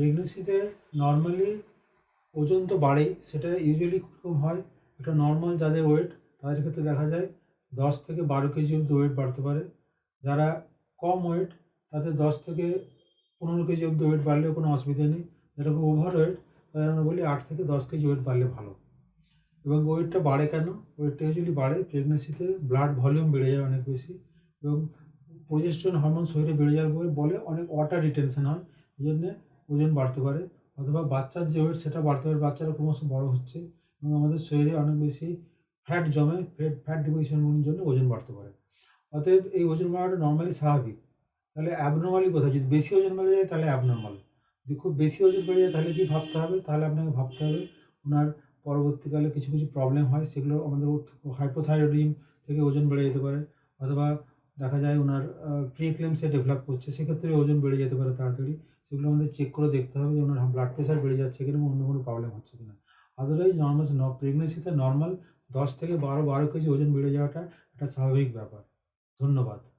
প্রেগনেন্সিতে normally ওজন তো বাড়েই, সেটা ইউজুয়ালি কীরকম হয়, একটা নর্মাল যাদের ওয়েট তাদের ক্ষেত্রে দেখা যায় দশ থেকে বারো কেজি অবধি ওয়েট বাড়তে পারে। যারা কম ওয়েট তাদের দশ থেকে পনেরো কেজি অবধি ওয়েট বাড়লেও কোনো অসুবিধা নেই। যারা খুব ওভার ওয়েট তাদের আমরা বলি আট থেকে দশ কেজি ওয়েট বাড়লে ভালো। এবং ওয়েটটা বাড়ে কেন? ওয়েটটা ইউজুয়ালি বাড়ে প্রেগনেন্সিতে ব্লাড ভলিউম বেড়ে যায় অনেক বেশি এবং প্রজেস্ট্রন হরমোন শরীরে বেড়ে যাওয়ার বলে অনেক ওয়াটার রিটেনশন হয়। এই জন্যে ওজন বাড়তে পারে, অথবা বাচ্চার যে ওয়েট সেটা বাড়তে পারে, বাচ্চারা ক্রমশ বড় হচ্ছে এবং আমাদের শরীরে অনেক বেশি ফ্যাট জমে ফ্যাট ফ্যাট ডিপোজিশনের জন্য ওজন বাড়তে পারে। অতএব এই ওজন বাড়াটা নর্মালি স্বাভাবিক। তাহলে অ্যাবনর্মালি কোথায়? যদি বেশি ওজন বেড়ে যায়, তাহলে অ্যাবনর্মাল যদি খুব বেশি ওজন বেড়ে যায়, তাহলে কি ভাবতে হবে? তাহলে আপনাকে ভাবতে হবে, ওনার পরবর্তীকালে কিছু কিছু প্রবলেম হয়, সেগুলো আমাদের হাইপোথাইরয়েডিন থেকে ওজন বেড়ে যেতে পারে, অথবা দেখা যায় ওনার প্রিক্লেমসে ডেভেলপ করছে, সেক্ষেত্রে ওজন বেড়ে যেতে পারে তাড়াতাড়ি। সেগুলো আমাদের চেক করে দেখতে হবে যে ওনার ব্লাড প্রেশার বেড়ে যাচ্ছে কিনা অন্য কোনো প্রবলেম হচ্ছে কিনা। আদারওয়াইজ নর্মাল প্রেগনেন্সিতে নর্মাল দশ থেকে বারো বারো কেজি ওজন বেড়ে যাওয়াটা একটা স্বাভাবিক ব্যাপার। ধন্যবাদ।